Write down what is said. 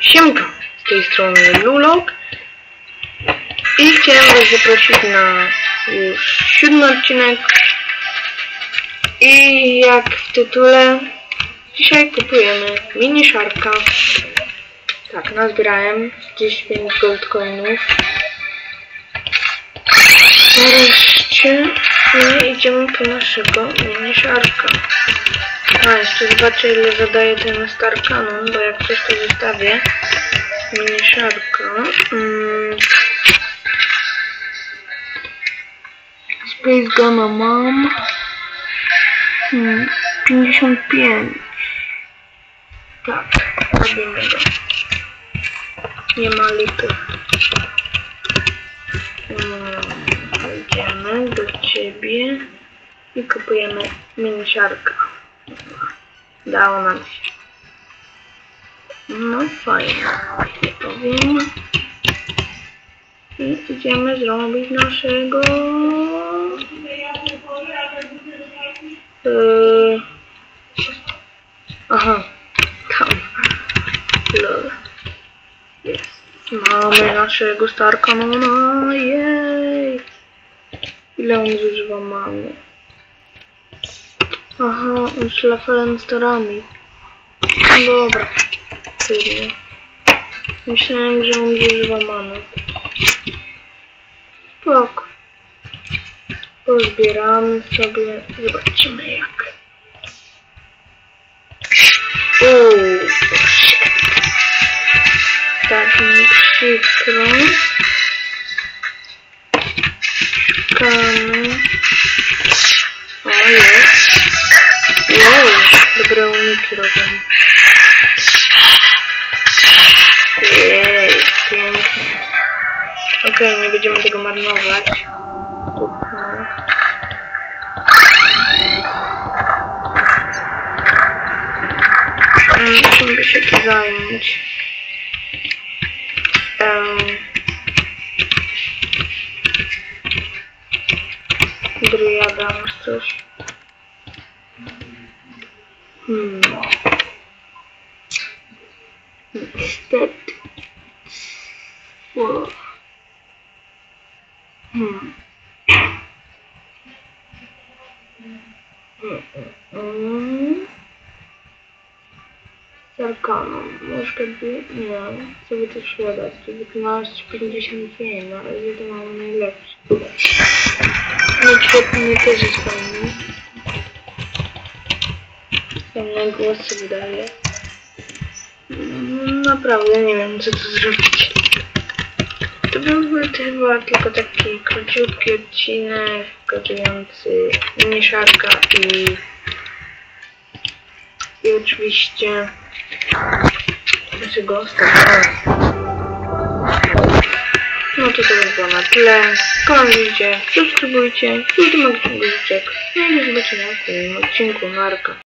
Siemka, z tej strony Lulok i chciałem Was zaprosić na już siódmy odcinek. I jak w tytule dzisiaj kupujemy mini szarka tak, nazbierałem 35 gold coinów. Nareszcie i idziemy po naszego mini szarka a, jeszcze zobaczę ile zadaje ten Star Cannon, bo jak coś to zostawię. Mini szarka. Mm. Space Gama mam. Hmm. 55. Tak, robimy go. Nie ma lipy. Mm, Idziemy do ciebie i kupujemy mini szarka. Dało nam się. No fajnie. Nie powiem. I idziemy zrobić naszego... Yy... Aha. Tam. Lol. Jest. Mamy naszego Star Cannona. Jej. Ile on zużywa mamy? Aha, on z lafelem starami. Dobra. Trudno. Myślałem, że on zużywa manę. Spoko. Pozbieramy sobie. Zobaczymy jak. Uuu, tak mi przykro. Szukamy. O, jest. Wow, dobre uniki robią. Jej, pięknie. Okej, nie będziemy tego marnować. Tupnę. Mm, by się tu zająć? Um, Dryada, masz coś? Hmm. Niestety. O. Hmm. Mm. Sarkano, może by... Nie, co by to szło dać? To wykonałeś 52, no ale to mam najlepszy. No głosy wydaje. Mm, Naprawdę nie wiem co tu zrobić. To byłby chyba tylko taki króciutki odcinek pokazujący mieszarka i i oczywiście naszego ostatniego. No to to by było na tyle. Komentujcie, subskrybujcie, do moich życzek. No i do zobaczenia w kolejnym odcinku. Narka.